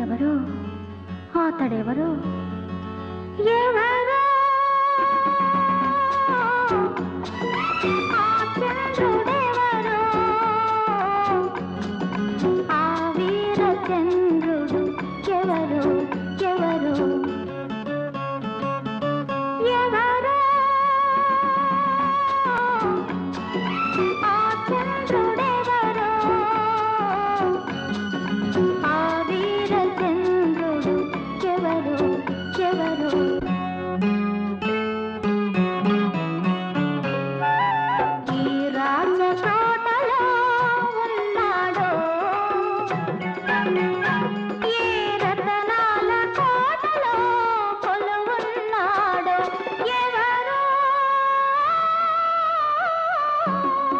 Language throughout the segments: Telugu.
ఎవరు? అతడెవరు? ఎవరు? ఆ చంద్రుడెవరు ఆ వీర Oh!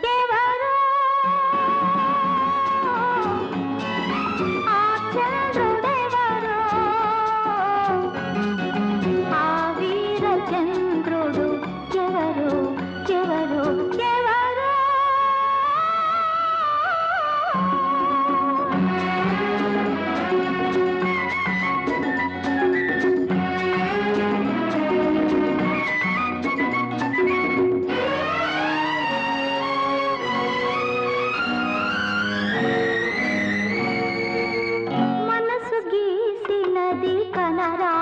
ఎవరు ఎవరు? మనసు గీసినది కనరా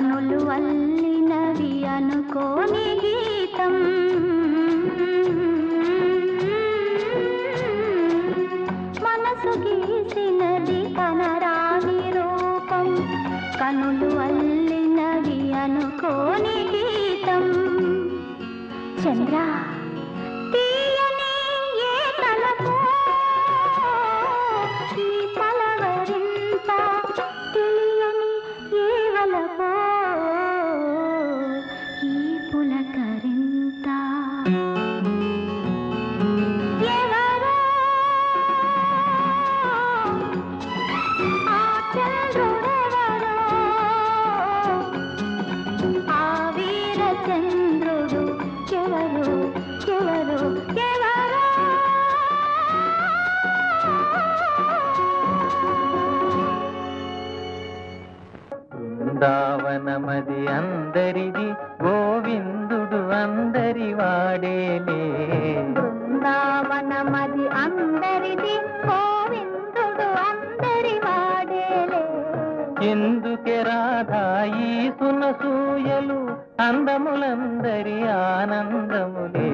కనులు వల్లినవి అనుకోని గీతం. మనసు గీసినది కనరాని రూపం. కనులు వల్లినవి అనుకోని గీతం. చంద్ర బృందావనమది అందరిది గోవిందుడు అందరి వాడేలే. బృందావనమది అందరిది గోవిందుడు ఎందుకే సునసూయలు అందములందరి ఆనందములే.